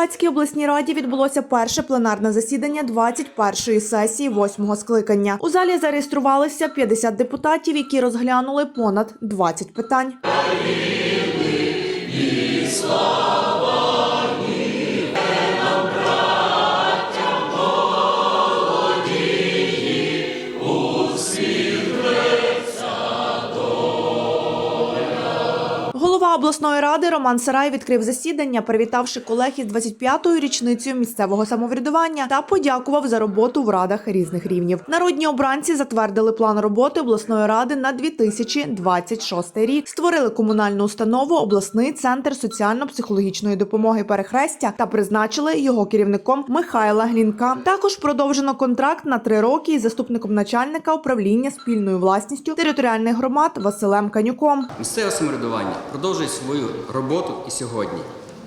Закарпатській обласній раді відбулося перше пленарне засідання 21-ї сесії 8-го скликання. У залі зареєструвалися 50 депутатів, які розглянули понад 20 питань. Обласної ради Роман Сарай відкрив засідання, привітавши колег із 25-ю річницею місцевого самоврядування та подякував за роботу в радах різних рівнів. Народні обранці затвердили план роботи обласної ради на 2026 рік. Створили комунальну установу обласний центр соціально-психологічної допомоги перехрестя та призначили його керівником Михайла Глінка. Також продовжено контракт на три роки із заступником начальника управління спільною власністю територіальних громад Василем Канюком. Місцеве самоврядування продовжує свою роботу і сьогодні.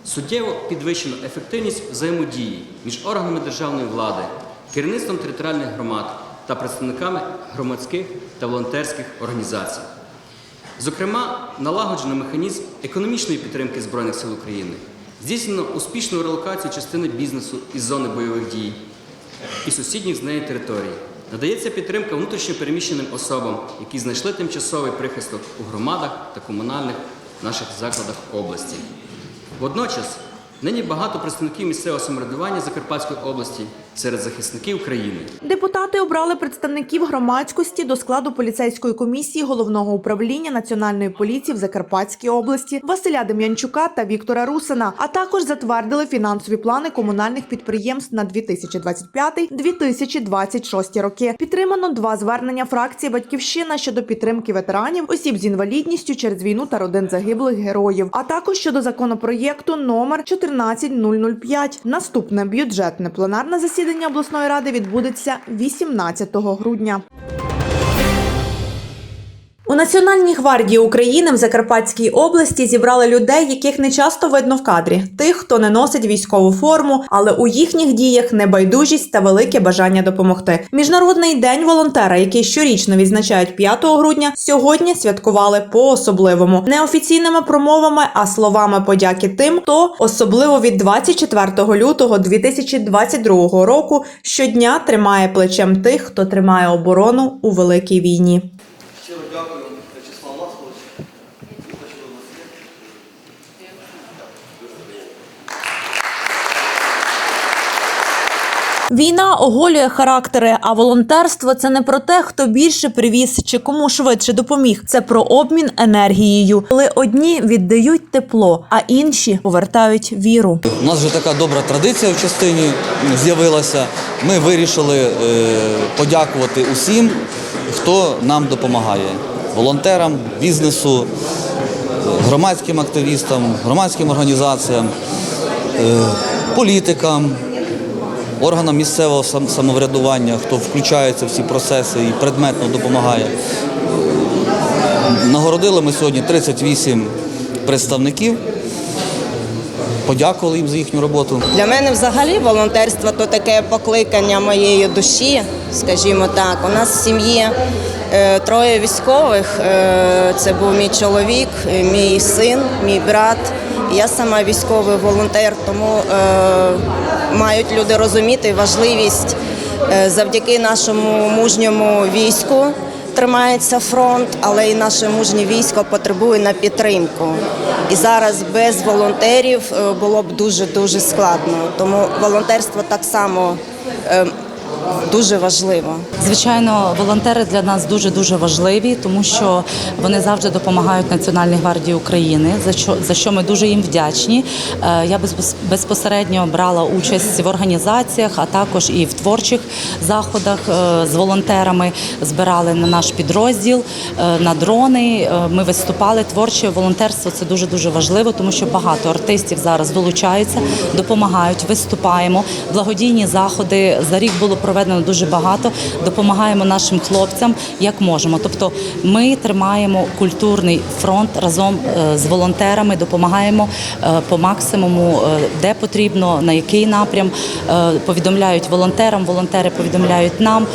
Суттєво підвищено ефективність взаємодії між органами державної влади, керівництвом територіальних громад та представниками громадських та волонтерських організацій. Зокрема, налагоджено механізм економічної підтримки Збройних сил України, здійснено успішну релокацію частини бізнесу із зони бойових дій і сусідніх з нею територій. Надається підтримка внутрішньо переміщеним особам, які знайшли тимчасовий прихисток у громадах та комунальних наших закладах області. Водночас, нині багато представників місцевого самоврядування Закарпатської області серед захисників країни. Депутати обрали представників громадськості до складу поліцейської комісії головного управління національної поліції в Закарпатській області Василя Дем'янчука та Віктора Русина, а також затвердили фінансові плани комунальних підприємств на 2025-2026 роки. Підтримано два звернення фракції Батьківщина щодо підтримки ветеранів, осіб з інвалідністю через війну та родин загиблих героїв, а також щодо законопроєкту номер 14005. Наступне бюджетне пленарне засідання обласної ради відбудеться 18 грудня. У Національній гвардії України в Закарпатській області зібрали людей, яких не часто видно в кадрі, тих, хто не носить військову форму, але у їхніх діях небайдужість та велике бажання допомогти. Міжнародний день волонтера, який щорічно відзначають 5 грудня, сьогодні святкували по-особливому не офіційними промовами, а словами подяки тим, хто особливо від 24 лютого 2022 року щодня тримає плечем тих, хто тримає оборону у великій війні. Щиро дякую, В'ячеслав Ласкович. Хочу до вас. Війна оголює характери, а волонтерство це не про те, хто більше привіз чи кому швидше допоміг. Це про обмін енергією, коли одні віддають тепло, а інші повертають віру. У нас вже така добра традиція в частині з'явилася. Ми вирішили е, подякувати усім, хто нам допомагає. Волонтерам, бізнесу, е, громадським активістам, громадським організаціям, е, політикам, органам місцевого самоврядування, хто включається в ці процеси і предметно допомагає. Нагородили ми сьогодні 38 представників. Подякували їм за їхню роботу. Для мене взагалі волонтерство то таке покликання моєї душі, скажімо так. У нас в сім'ї е, троє військових. Е, це був мій чоловік, е, мій син, мій брат. Я сама військовий волонтер, тому мають люди розуміти важливість е, завдяки нашому мужньому війську. Тримається фронт, але і наше мужнє військо потребує на підтримку. І зараз без волонтерів е, було б дуже дуже складно. Тому волонтерство так само е, дуже важливо. Звичайно, волонтери для нас дуже дуже важливі, тому що вони завжди допомагають Національній гвардії України, за що за що ми дуже їм вдячні. Е, Я безпос- безпосередньо брала участь в організаціях, а також і в творчих заходах е, з волонтерами. Збирали на наш підрозділ е, на дрони. Ми виступали. Творче волонтерство це дуже дуже важливо, тому що багато артистів зараз долучаються, допомагають, виступаємо. Благодійні заходи за рік було проведено проведено дуже багато. Допомагаємо нашим хлопцям як можемо. Тобто, ми тримаємо культурний фронт разом е, з волонтерами, допомагаємо е, по максимуму, е, де потрібно, на який напрям. Повідомляють волонтерам, волонтери повідомляють нам.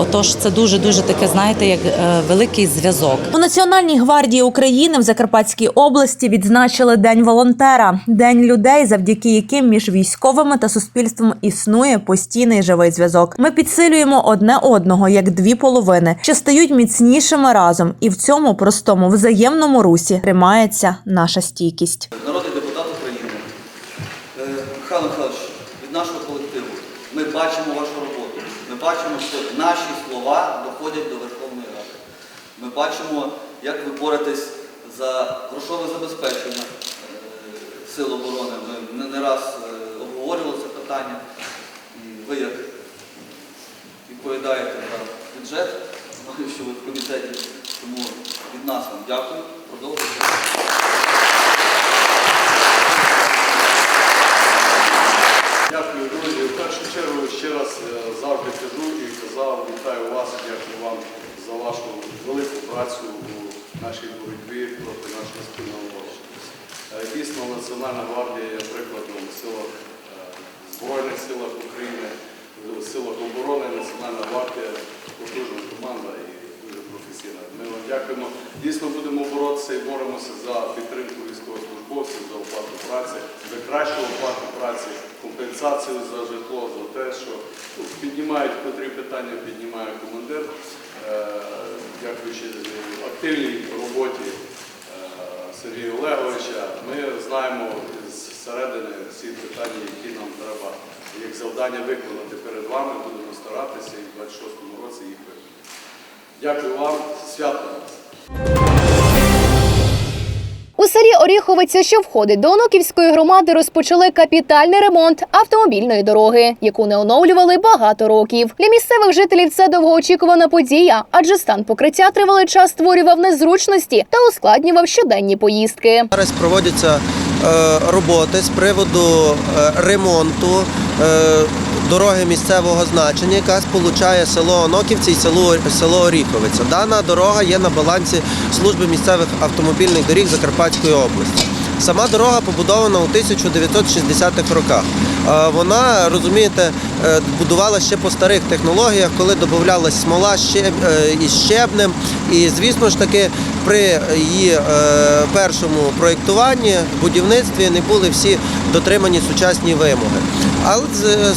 Отож, це дуже дуже таке, знаєте, як великий зв'язок. У Національній гвардії України в Закарпатській області відзначили День волонтера, день людей, завдяки яким між військовими та суспільством існує постійний живий зв'язок. Ми підсилюємо одне одного як дві половини, що стають міцнішими разом, і в цьому простому взаємному русі тримається наша стійкість. Народний депутат України, е, Михайло Михайлович, від нашого колективу, ми бачимо вашу роботу. Ми бачимо, що наші слова доходять до Верховної Ради. Ми бачимо, як ви боретесь за грошове забезпечення е, сил оборони. Ми не, раз е, обговорювали це питання. Ви як відповідаєте за бюджет, знаю, що ви в комітеті. Тому від нас вам дякую. Продовжуйте. Дякую, друзі. В першу чергу ще раз е, завжди кажу і казав, вітаю вас, дякую вам за вашу велику працю у нашій боротьбі проти нашого спільного ворога. Е, Дійсно, Національна гвардія є прикладом в силах е, Збройних силах України, силах оборони, Національна гвардія, потужна команда і дуже професійна. Ми вам дякуємо. Дійсно будемо боротися і боремося за підтримку військовослужбовців, за оплату праці, за кращу оплату праці, компенсацію за житло, за те, що ну, піднімають котрі питання, піднімає командир. Е, Дякуючи активній роботі е, Сергія Олеговича, ми знаємо зсередини всі питання, які нам треба як завдання виконати перед вами. Будемо старатися і в 26-му році їх виконати. Дякую вам, свято вас! У селі Оріховиця, що входить до Оноківської громади, розпочали капітальний ремонт автомобільної дороги, яку не оновлювали багато років. Для місцевих жителів це довгоочікувана подія, адже стан покриття тривалий час створював незручності та ускладнював щоденні поїздки. Зараз проводяться роботи з приводу е, ремонту е, дороги місцевого значення, яка сполучає село Оноківці і село Оріховиця. Дана дорога є на балансі служби місцевих автомобільних доріг Закарпатської області. Сама дорога побудована у 1960-х роках. Е, Вона, розумієте, е, будувала ще по старих технологіях, коли додавалась смола е, із щебнем. І, звісно ж таки, при її першому проєктуванні, будівництві не були всі дотримані сучасні вимоги. Але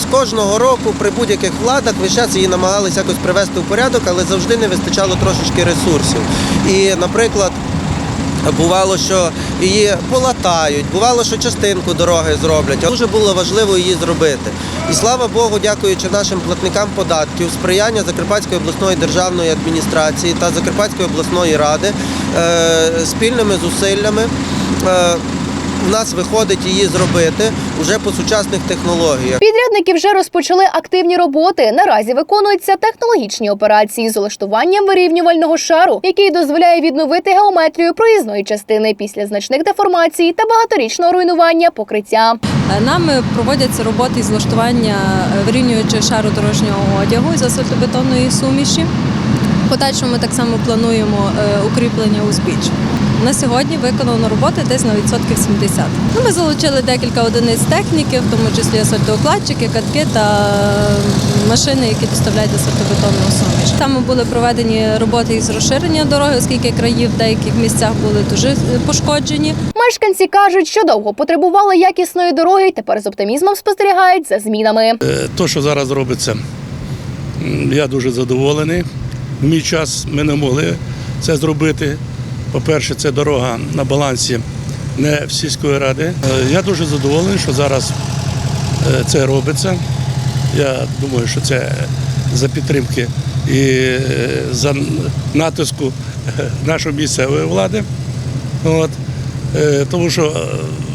з кожного року при будь-яких владах весь час її намагалися якось привести в порядок, але завжди не вистачало трошечки ресурсів. І, наприклад, Бувало, що її полатають, бувало, що частинку дороги зроблять. Дуже було важливо її зробити. І слава Богу, дякуючи нашим платникам податків, сприяння Закарпатської обласної державної адміністрації та Закарпатської обласної ради е, спільними зусиллями. Е, в нас виходить її зробити вже по сучасних технологіях. Підрядники вже розпочали активні роботи. Наразі виконуються технологічні операції з улаштуванням вирівнювального шару, який дозволяє відновити геометрію проїзної частини після значних деформацій та багаторічного руйнування покриття. Нами проводяться роботи з влаштування е, вирівнюючого шару дорожнього одягу з асфальтобетонної суміші. В подальшому ми так само плануємо е, укріплення узбіч. На сьогодні виконано роботи десь на відсотків 70. Ну, ми залучили декілька одиниць техніки, в тому числі асфальтоукладчики, катки та е, машини, які доставляють асфальтобетонну суміш. Там були проведені роботи із розширення дороги, оскільки краї в деяких місцях були дуже е, пошкоджені. Мешканці кажуть, що довго потребували якісної дороги, і тепер з оптимізмом спостерігають за змінами. Те, що зараз робиться, я дуже задоволений. В мій час ми не могли це зробити. По-перше, це дорога на балансі не в сільської ради. Е, Я дуже задоволений, що зараз е, це робиться. Я думаю, що це за підтримки і е, за натиску нашої місцевої влади. От. Тому що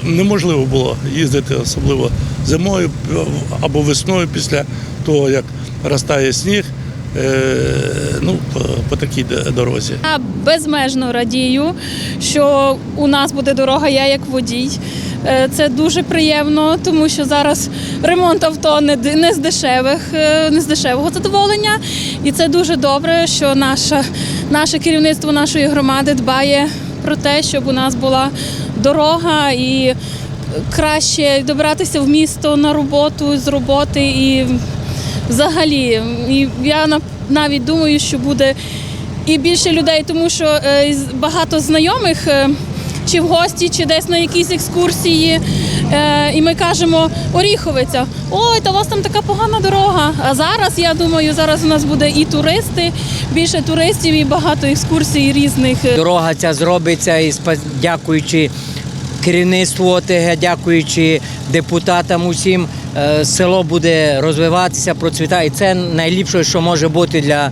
неможливо було їздити, особливо зимою або весною після того, як розтає сніг. Е, Ну, по, по такій дорозі. Я безмежно радію, що у нас буде дорога, я як водій. Е, Це дуже приємно, тому що зараз ремонт авто не з дешевих, е, не з дешевого задоволення. І це дуже добре, що наша, наше керівництво нашої громади дбає про те, щоб у нас була дорога і краще добратися в місто на роботу з роботи і взагалі. І я навіть думаю, що буде і більше людей, тому що е, багато знайомих. е, Чи в гості, чи десь на якісь екскурсії, е, і ми кажемо Оріховиця, ой, та у вас там така погана дорога. А зараз я думаю, зараз у нас буде і туристи, більше туристів, і багато екскурсій різних. Дорога ця зробиться і дякуючи керівництву ОТГ, дякуючи депутатам усім, село буде розвиватися, процвітати. І це найліпше, що може бути для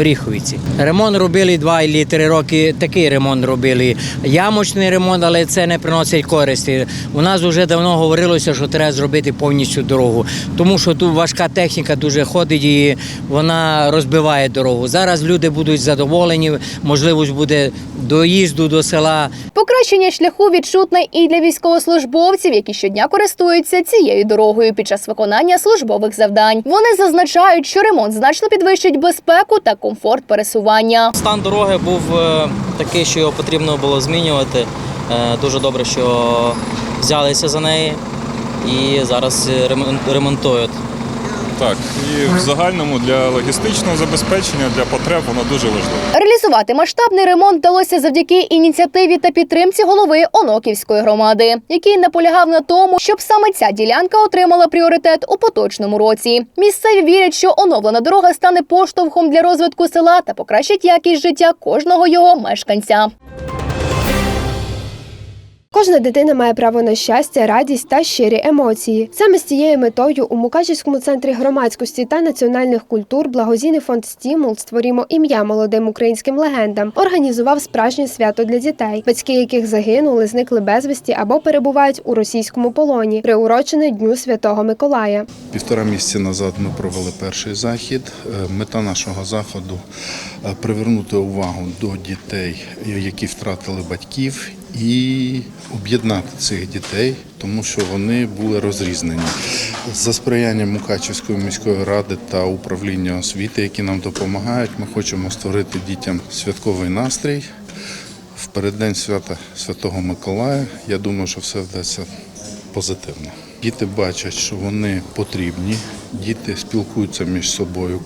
Оріховиці. Ремонт робили два і три роки. Такий ремонт робили. Ямочний ремонт, але це не приносить користі. У нас вже давно говорилося, що треба зробити повністю дорогу, тому що тут важка техніка дуже ходить і вона розбиває дорогу. Зараз люди будуть задоволені, можливість буде доїзду до села. Покращення шляху відчутне і для військовослужбовців, які щодня користуються цією дорогою під час виконання службових завдань. Вони зазначають, що ремонт значно підвищить безпеку та комфорт пересування. Стан дороги був е, такий, що його потрібно було змінювати. Е, Дуже добре, що взялися за неї і зараз ремонтують. Так, і в загальному для логістичного забезпечення, для потреб воно дуже важливо. Реалізувати масштабний ремонт вдалося завдяки ініціативі та підтримці голови Оноківської громади, який наполягав на тому, щоб саме ця ділянка отримала пріоритет у поточному році. Місцеві вірять, що оновлена дорога стане поштовхом для розвитку села та покращить якість життя кожного його мешканця. Кожна дитина має право на щастя, радість та щирі емоції. Саме з цією метою у Мукачівському центрі громадськості та національних культур благодійний фонд Стімул створімо ім'я молодим українським легендам організував справжнє свято для дітей, батьки яких загинули, зникли безвісті або перебувають у російському полоні, приурочене Дню Святого Миколая. Півтора місяці назад ми провели перший захід. Е, Мета нашого заходу е, привернути увагу до дітей, які втратили батьків, і об'єднати цих дітей, тому що вони були розрізнені. За сприянням Мукачівської міської ради та управління освіти, які нам допомагають, ми хочемо створити дітям святковий настрій. В переддень свята Святого Миколая. Я думаю, що все вдасться позитивно. Діти бачать, що вони потрібні, діти спілкуються між собою,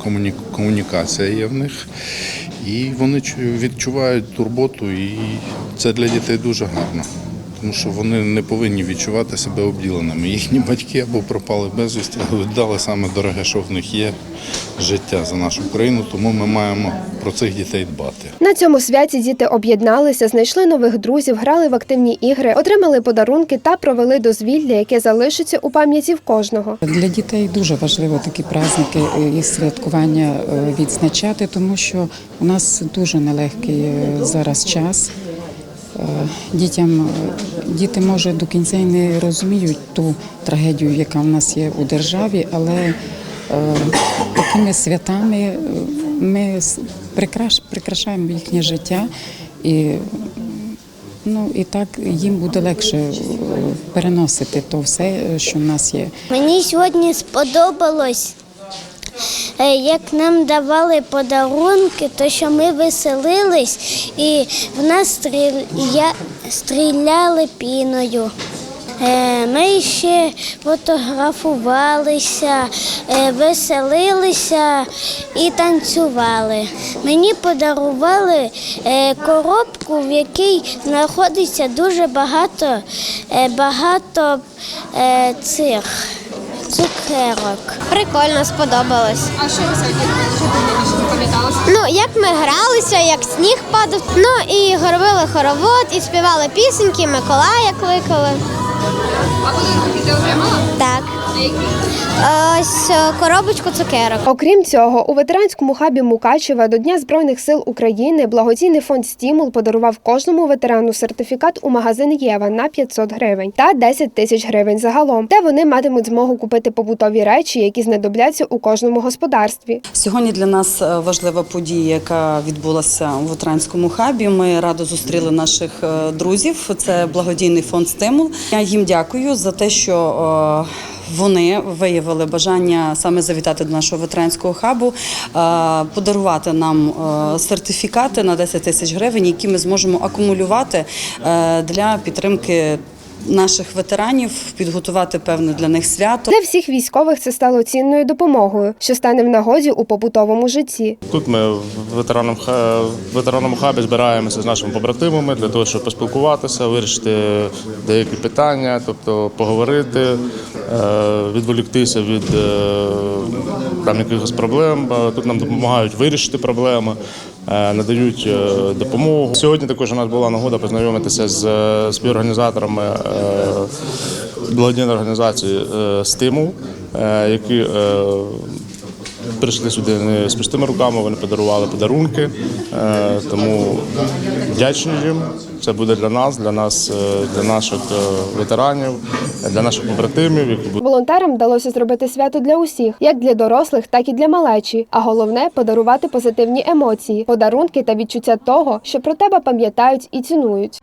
комунікація є в них, і вони відчувають турботу, і це для дітей дуже гарно. Тому що вони не повинні відчувати себе обділеними. Їхні батьки або пропали безвісті, або віддали саме дороге, що в них є життя за нашу країну. Тому ми маємо про цих дітей дбати. На цьому святі діти об'єдналися, знайшли нових друзів, грали в активні ігри, отримали подарунки та провели дозвілля, яке залишиться у пам'яті в кожного. Для дітей дуже важливо такі праздники і святкування е, відзначати, тому що у нас дуже нелегкий е, зараз час. Е, Дітям е, діти може до кінця й не розуміють ту трагедію, яка в нас є у державі, але е, такими святами ми прикрашаємо їхнє життя і Ну і так їм буде легше переносити то все, що в нас є. Мені сьогодні сподобалось, як нам давали подарунки, то що ми веселились і в нас стріля... стріляли піною. Е, Ми ще фотографувалися, е, веселилися і танцювали. Мені подарували е, коробку, в якій знаходиться дуже багато, е, багато е, цих цукерок. Прикольно сподобалось. А що ви сьогодні запам'яталося? Ну, як ми гралися, як сніг падав. Ну і горбили хоровод, і співали пісеньки, Миколая кликали. Ось е, коробочку цукерок. Окрім цього, у ветеранському хабі Мукачева до Дня Збройних сил України благодійний фонд Стімул подарував кожному ветерану сертифікат у магазин Єва на 500 гривень та 10 тисяч гривень загалом, де вони матимуть змогу купити побутові речі, які знадобляться у кожному господарстві. Сьогодні для нас е, важлива подія, яка відбулася у ветеранському хабі. Ми радо зустріли наших е, друзів. Це благодійний фонд Стимул. Я їм дякую за те, що вони виявили бажання саме завітати до нашого ветеранського хабу, е, подарувати нам е, сертифікати на 10 тисяч гривень, які ми зможемо акумулювати е, для підтримки наших ветеранів, підготувати певне для них свято. Для всіх військових це стало цінною допомогою, що стане в нагоді у побутовому житті. Тут ми в ветеранам в ветеранному хабі збираємося з нашими побратимами для того, щоб поспілкуватися, вирішити деякі питання, тобто поговорити, е, відволіктися від е, там якихось проблем. Е, Тут нам допомагають вирішити проблеми, надають е, допомогу. Сьогодні також у нас була нагода познайомитися з е, співорганізаторами е, благодійної організації е, Стимул, е, які е, прийшли сюди не з пустими руками, вони подарували подарунки. Е, Тому вдячні їм. Це буде для нас, для нас, е, для наших е, ветеранів, для наших побратимів. Волонтерам вдалося зробити свято для усіх, як для дорослих, так і для малечі. А головне подарувати позитивні емоції, подарунки та відчуття того, що про тебе пам'ятають і цінують.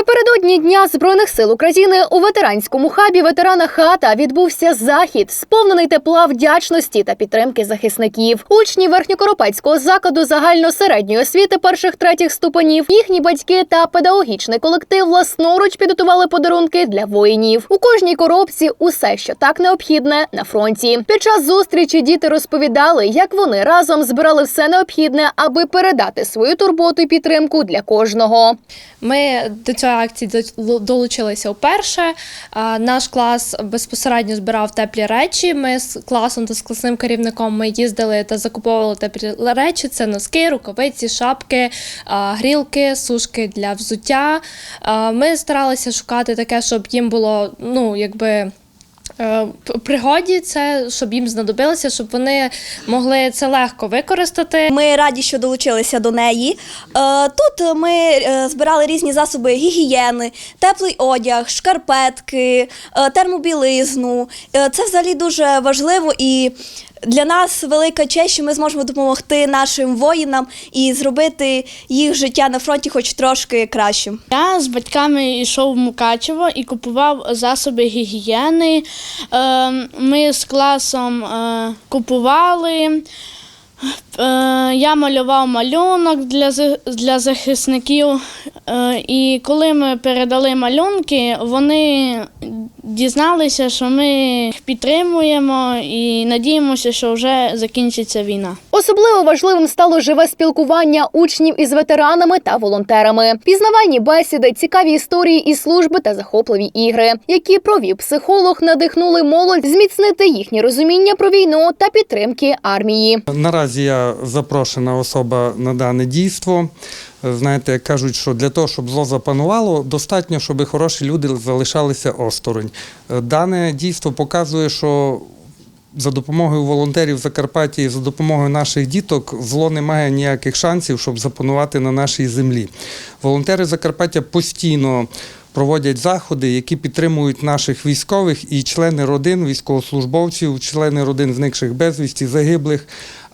Напередодні Дня Збройних сил України у ветеранському хабі ветерана хата відбувся захід, сповнений тепла вдячності та підтримки захисників. Учні верхньокоропецького закладу загально-середньої освіти перших третіх ступенів, їхні батьки та педагогічний колектив власноруч підготували подарунки для воїнів. У кожній коробці усе, що так необхідне на фронті. Під час зустрічі діти розповідали, як вони разом збирали все необхідне, аби передати свою турботу і підтримку для кожного. Ми до цієї акції долучилися вперше. Наш клас безпосередньо збирав теплі речі. Ми з класом та з класним керівником ми їздили та закуповували теплі речі. Це носки, рукавиці, шапки, грілки, сушки для взуття. Ми старалися шукати таке, щоб їм було ну якби. Е, Пригоді це, щоб їм знадобилося, щоб вони могли це легко використати. Ми раді, що долучилися до неї. Е, Тут ми е, збирали різні засоби гігієни, теплий одяг, шкарпетки, термобілизну. Це взагалі дуже важливо і. Для нас велика честь, що ми зможемо допомогти нашим воїнам і зробити їх життя на фронті хоч трошки кращим. Я з батьками йшов в Мукачево і купував засоби гігієни. Е, Ми з класом е, купували. Е, Я малював малюнок для, з- для захисників. Е, І коли ми передали малюнки, вони дізналися, що ми їх підтримуємо і надіємося, що вже закінчиться війна. Особливо важливим стало живе спілкування учнів із ветеранами та волонтерами, пізнавальні бесіди, цікаві історії із служби та захопливі ігри, які провів психолог, надихнули молодь зміцнити їхнє розуміння про війну та підтримки армії. Наразі я запрошена особа на дане дійство. Знаєте, як кажуть, що для того, щоб зло запанувало, достатньо, щоб хороші люди залишалися осторонь. Дане дійство показує, що за допомогою волонтерів Закарпаття і за допомогою наших діток зло не має ніяких шансів, щоб запанувати на нашій землі. Волонтери Закарпаття постійно проводять заходи, які підтримують наших військових і члени родин військовослужбовців, члени родин зникших безвісті, загиблих.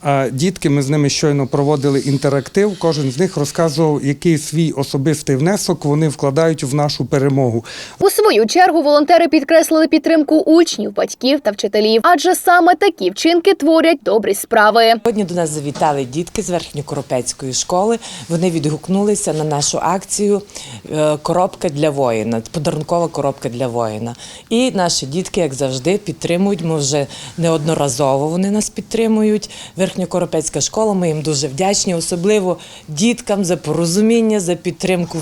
А дітки, ми з ними щойно проводили інтерактив. Кожен з них розказував, який свій особистий внесок вони вкладають в нашу перемогу. У свою чергу волонтери підкреслили підтримку учнів, батьків та вчителів, адже саме такі вчинки творять добрі справи. Сьогодні до нас завітали дітки з верхньокоропецької школи. Вони відгукнулися на нашу акцію е, Коробка для воїна, подарункова коробка для воїна. І наші дітки, як завжди, підтримують. Ми вже неодноразово вони нас підтримують. Верхньокоропецька школа. Ми їм дуже вдячні, особливо діткам за порозуміння, за підтримку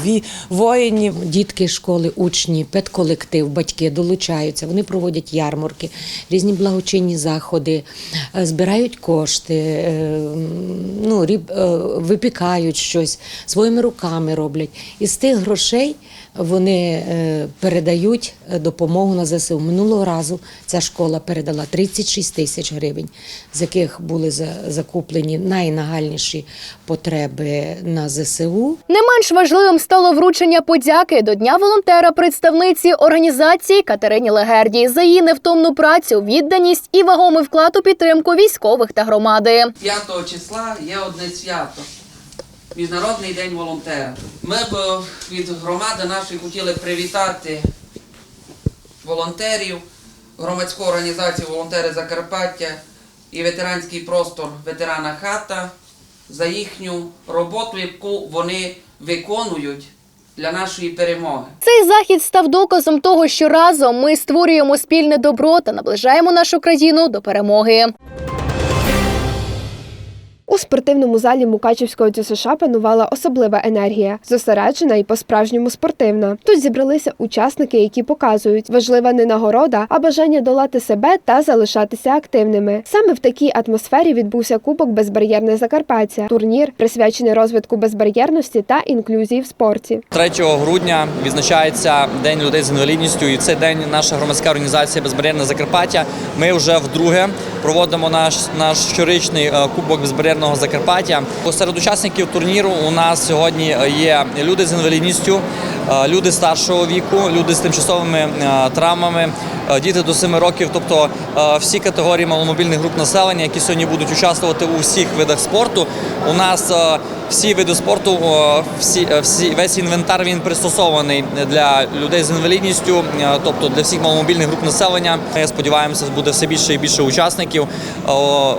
воїнів. Дітки школи, учні, педколектив, батьки долучаються. Вони проводять ярмарки, різні благочинні заходи, е, збирають кошти, е, ну, е, випікають щось, своїми руками роблять. І з тих грошей Вони е, передають е, допомогу на ЗСУ. Минулого разу ця школа передала 36 тисяч гривень, з яких були за- закуплені найнагальніші потреби на ЗСУ. Не менш важливим стало вручення подяки до Дня волонтера представниці організації Катерині Легерді за її невтомну працю, відданість і вагомий вклад у підтримку військових та громади. 5 числа є одне свято. Міжнародний день волонтера. Ми б е, від громади нашої хотіли привітати волонтерів, громадську організацію Волонтери Закарпаття і ветеранський простор ветерана хата за їхню роботу, яку вони виконують для нашої перемоги. Цей захід став доказом того, що разом ми створюємо спільне добро та наближаємо нашу країну до перемоги. У спортивному залі Мукачівського ДЮСШ панувала особлива енергія, зосереджена і по-справжньому спортивна. Тут зібралися учасники, які показують важлива не нагорода, а бажання долати себе та залишатися активними. Саме в такій атмосфері відбувся Кубок Безбар'єрне Закарпаття, турнір, присвячений розвитку безбар'єрності та інклюзії в спорті. 3 грудня відзначається День людей з інвалідністю, і цей день наша громадська організація Безбар'єрне Закарпаття. Ми вже вдруге проводимо наш наш щорічний е, кубок безбар'єрного Закарпаття. Серед учасників турніру у нас сьогодні є люди з інвалідністю, е, люди старшого віку, люди з тимчасовими е, травмами, е, діти до 7 років, тобто всі категорії маломобільних груп населення, які сьогодні будуть участвувати у всіх видах спорту. У нас всі види спорту, всі, е, всі весь інвентар він пристосований для людей з інвалідністю, е, тобто для всіх маломобільних груп населення. Ми сподіваємося, буде все більше і більше учасників,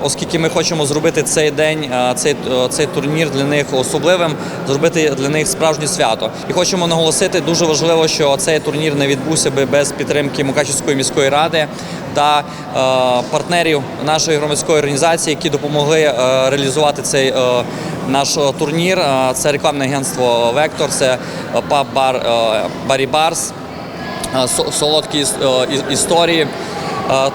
оскільки ми хочемо зробити цей день, е, цей, цей турнір для них особливим, зробити для них справжнє свято. І хочемо наголосити, дуже важливо, що цей турнір не відбувся би без підтримки Мукачівської міської ради та е, партнерів нашої громадської організації, які допомогли е, реалізувати цей е, наш турнір. Це рекламне агентство Вектор, це паб бар Барі Барс, солодкі історії.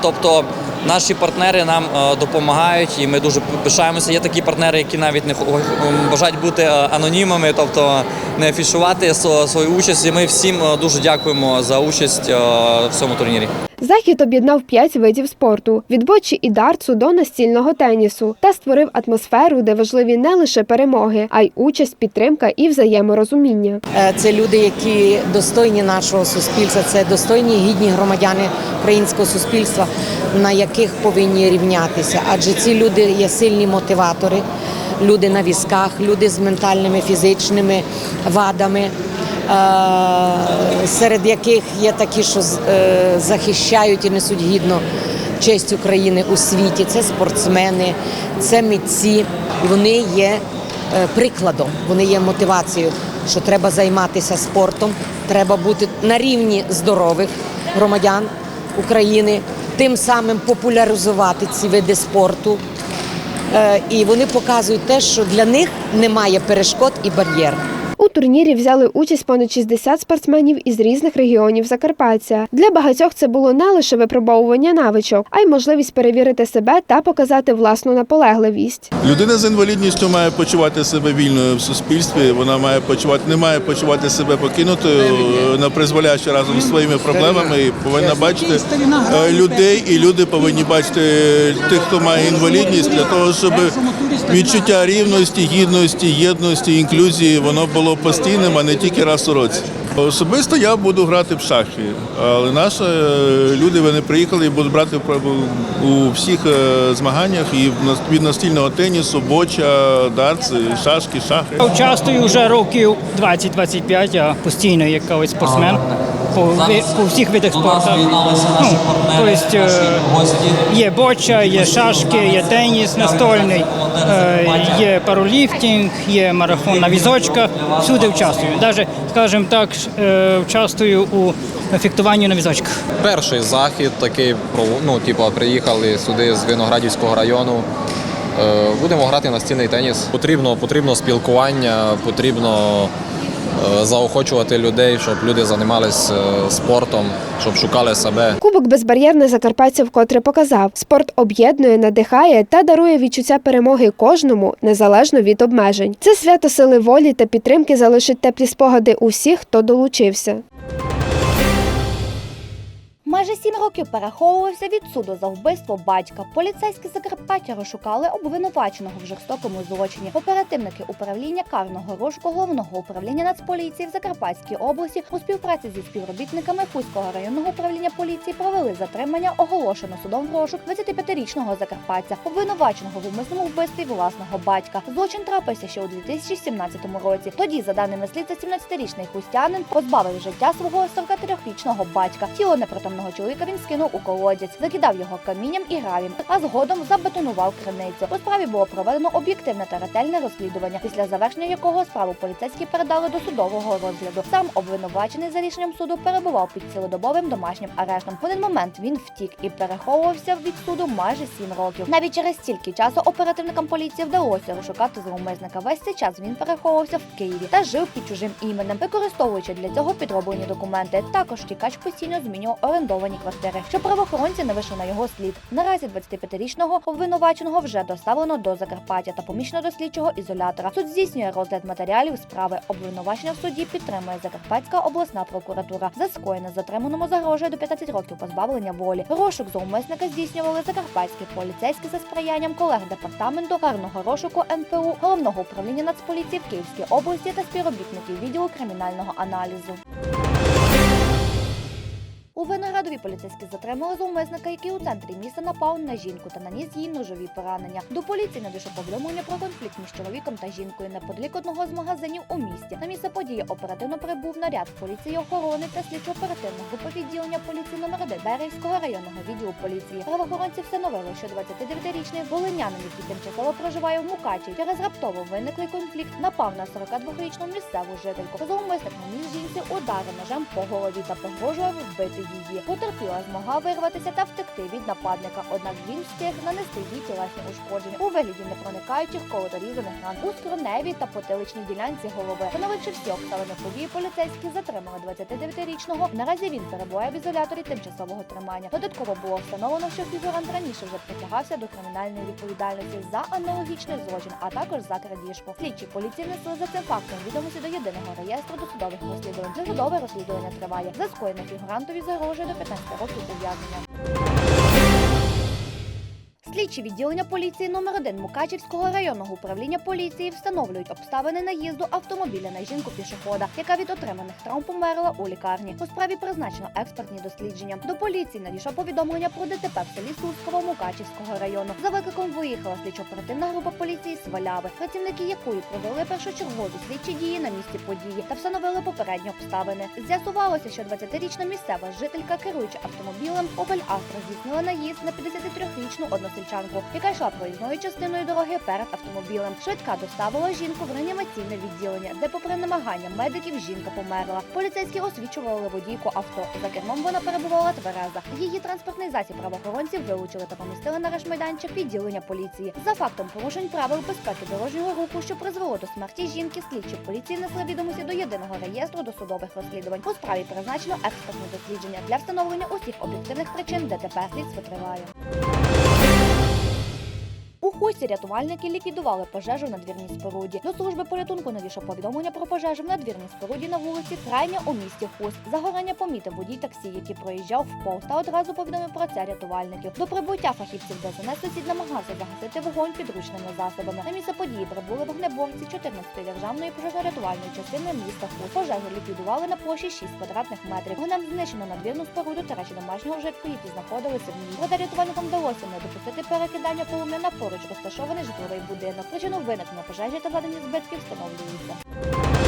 Тобто наші партнери нам допомагають, і ми дуже пишаємося. Є такі партнери, які навіть не бажають бути анонімами, тобто не афішувати свою участь. І ми всім дуже дякуємо за участь в цьому турнірі. Захід об'єднав п'ять видів спорту від бочі і дартсу до настільного тенісу та створив атмосферу, де важливі не лише перемоги, а й участь, підтримка і взаєморозуміння. Е, Це люди, які достойні нашого суспільства, це достойні гідні громадяни українського суспільства, на яких повинні рівнятися. Адже ці люди є сильні мотиватори, люди на візках, люди з ментальними фізичними вадами. Е, Серед яких є такі, що е, захищають і несуть гідно честь України у світі. Це спортсмени, це митці, вони є е, прикладом, вони є мотивацією, що треба займатися спортом, треба бути на рівні здорових громадян України, тим самим популяризувати ці види спорту. І вони показують те, що для них немає перешкод і бар'єр. Турнірі взяли участь понад 60 спортсменів із різних регіонів Закарпаття. Для багатьох це було не лише випробовування навичок, а й можливість перевірити себе та показати власну наполегливість. Людина з інвалідністю має почувати себе вільною в суспільстві. Вона має почувати, не має почувати себе покинутою е, на призволяще разом з своїми проблемами. І повинна бачити е, людей, і люди повинні бачити тих, хто має інвалідність, для того, щоб відчуття рівності, гідності, єдності, інклюзії воно було постійним, а не тільки раз у році. Особисто я буду грати в шахи, але наші е, люди вони приїхали і будуть брати у всіх е, змаганнях і від настільного тенісу, боча, дартс, шашки, шахи. Участвую вже років 20-25, я постійно як спортсмен по, по всіх видах спорту. Ну, тобто, е, є боча, є шашки, є теніс настольний, е, є пароліфтинг, є марафон на візочках. Всюди участвую. Навіть, скажімо так, е, участвую у фехтуванні на візочках. Перший захід такий, ну, типу, приїхали сюди з Виноградівського району. Е, Будемо грати настільний теніс. Потрібно, потрібно спілкування, потрібно е, заохочувати людей, щоб люди займалися е, спортом, щоб шукали себе. Кубок безбар'єрне Закарпаття вкотре показав: спорт об'єднує, надихає та дарує відчуття перемоги кожному незалежно від обмежень. Це свято сили волі та підтримки залишить теплі спогади усіх, хто долучився. Майже сім років переховувався від суду за вбивство батька. Поліцейські Закарпаття розшукали обвинуваченого в жорстокому злочині. Оперативники управління карного розшуку головного управління Нацполіції в Закарпатській області у співпраці зі співробітниками Фузького районного управління поліції провели затримання оголошено судом в розшук 25-річного закарпатця, обвинуваченого в умисному вбивстві власного батька. Злочин трапився ще у 2017 році. Тоді, за даними слідства, 17-річний хустянин позбавив життя свого 43-річного батька. Тіло непритомного чоловіка він скинув у колодязь, закидав його камінням і гравієм, а згодом забетонував криницю. У справі було проведено об'єктивне та ретельне розслідування, після завершення якого справу поліцейські передали до судового розгляду. Сам обвинувачений за рішенням суду перебував під цілодобовим домашнім арештом. В один момент він втік і переховувався від суду майже сім років. Навіть через стільки часу оперативникам поліції вдалося розшукати зловмисника. Весь цей час він переховувався в Києві та жив під чужим іменем, використовуючи для цього підроблені документи. Також тікач постійно змінював орендовані квартири, що правоохоронці не вийшли на його слід. Наразі 25-річного обвинуваченого вже доставлено до Закарпаття та поміщено до слідчого ізолятора. Суд здійснює розгляд матеріалів справи. Обвинувачення в суді підтримує Закарпатська обласна прокуратура. За скоєне затриманому загрожує до 15 років позбавлення волі. Розшук зловмисника здійснювали закарпатські поліцейські за сприянням колег департаменту карного розшуку НПУ, головного управління Нацполіції в Київській області та співробітників відділу кримінального аналізу. У Виноградові поліцейські затримали зловмисника, який у центрі міста напав на жінку та наніс їй ножові поранення. До поліції надійшло повідомлення про конфлікт між чоловіком та жінкою неподалік одного з магазинів у місті. На місце події оперативно прибув наряд поліції охорони та слідчо-оперативна група відділення поліції номер 1 Берівського районного відділу поліції. Правоохоронці встановили, що 29-річний волинянин, який тимчасово проживає в Мукачі, через раптово виниклий конфлікт, напав на 42-річну місцеву жительку. Зловмисник наніс жінці удари ножем по голові та погрожував вбити її. Потерпіла змогла вирватися та втекти від нападника, однак він встиг нанести їй тілесні ушкодження у вигляді непроникаючих колодорізаних ран у скроневій та потиличній ділянці голови. Встановивши всі обставини події, поліцейські затримали 29-річного. Наразі він перебуває в ізоляторі тимчасового тримання. Додатково було встановлено, що фігурант раніше вже притягався до кримінальної відповідальності за аналогічний злочин, а також за крадіжку. Слідчі поліції внесли за цим фактом відомості до єдиного реєстру досудових розслідувань. Досудове розслідування триває. За скоєне фігурантові загрожує до 15 років ув'язнення. Слідчі відділення поліції номер 1 Мукачівського районного управління поліції встановлюють обставини наїзду автомобіля на жінку пішохода, яка від отриманих травм померла у лікарні. У справі призначено експертні дослідження. До поліції надійшло повідомлення про ДТП в селі Сусково Мукачівського району. За викликом виїхала слідчо-оперативна група поліції Сваляви, працівники якої провели першочергові слідчі дії на місці події та встановили попередні обставини. З'ясувалося, що 20-річна місцева жителька, керуючи автомобілем Opel Astra, здійснила наїзд на 53-річну односельчанку, яка йшла проїзною частиною дороги перед автомобілем. Швидка доставила жінку в реанімаційне відділення, де, попри намагання медиків, жінка померла. Поліцейські освічували водійку авто. За кермом вона перебувала твереза. Її транспортний засіб правоохоронців вилучили та помістили на решмайданчик відділення поліції. За фактом порушень правил безпеки дорожнього руху, що призвело до смерті жінки, слідчі поліції несли відомості до єдиного реєстру досудових розслідувань. У справі призначено експертне дослідження для встановлення усіх об'єктивних причин ДТП слідство триває. У рятувальники ліквідували пожежу на двірній споруді. До служби порятунку надійшло повідомлення про пожежу на двірній споруді на вулиці Крайня у місті Хуст. Загорання помітив водій таксі, який проїжджав вповз та одразу повідомив про це рятувальників. До прибуття фахівців ДСНС сусід намагався загасити вогонь підручними засобами. На місце події прибули вогнеборці 14-ї державної пожежно-рятувальної частини міста Хуст. Пожежу ліквідували на площі 6 квадратних метрів. Вогнем знищено надвірну споруду та речі домашнього вжитку, які знаходилися в ній. Проте рятувальникам вдалося не допустити перекидання полум'я на поруч розташований житловий будинок. Причину виникнення пожежі та ведення збитків встановлюється.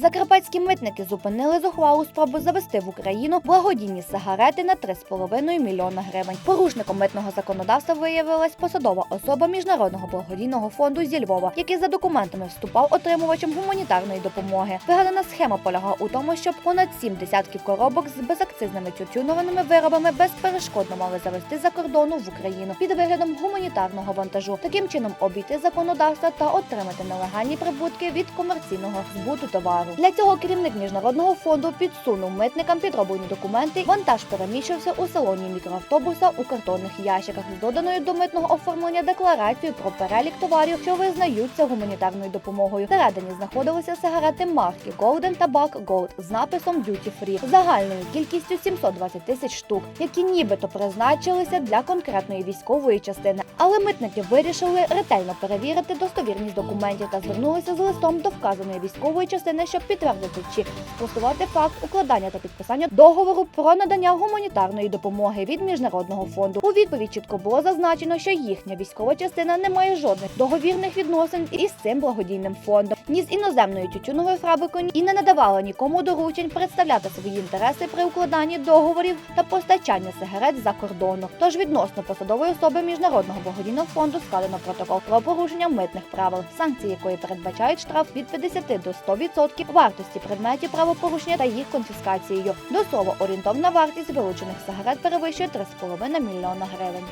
Закарпатські митники зупинили зухвалу спробу завести в Україну благодійні сигарети на 3,5 мільйона гривень. Порушником митного законодавства виявилась посадова особа міжнародного благодійного фонду зі Львова, який за документами вступав отримувачем гуманітарної допомоги. Вигадана схема полягала у тому, щоб понад сім десятків коробок з безакцизними тютюнованими виробами безперешкодно мали завести за кордону в Україну під виглядом гуманітарного вантажу. Таким чином обійти законодавства та отримати нелегальні прибутки від комерційного збуту товару. Для цього керівник міжнародного фонду підсунув митникам підроблені документи. Вантаж переміщився у салоні мікроавтобуса у картонних ящиках з доданою до митного оформлення декларацією про перелік товарів, що визнаються гуманітарною допомогою. Всередині знаходилися сигарети марки Golden Tobacco Gold з написом Duty Free загальною кількістю 720 тисяч штук, які нібито призначилися для конкретної військової частини. Але митники вирішили ретельно перевірити достовірність документів та звернулися з листом до вказаної військової частини, щоб підтвердити чи спростувати факт укладання та підписання договору про надання гуманітарної допомоги від міжнародного фонду. У відповідь чітко було зазначено, що їхня військова частина не має жодних договірних відносин із цим благодійним фондом, ні з іноземною тютюновою фабрикою і не надавала нікому доручень представляти свої інтереси при укладанні договорів та постачання сигарет за кордону. Тож відносно посадової особи міжнародного благодійного фонду складено протокол про порушення митних правил, санкції якої передбачають штраф від 50 до 100% вартості предметів правопорушення та їх конфіскацією. До слова, орієнтовна вартість вилучених сигарет перевищує 3,5 мільйона гривень.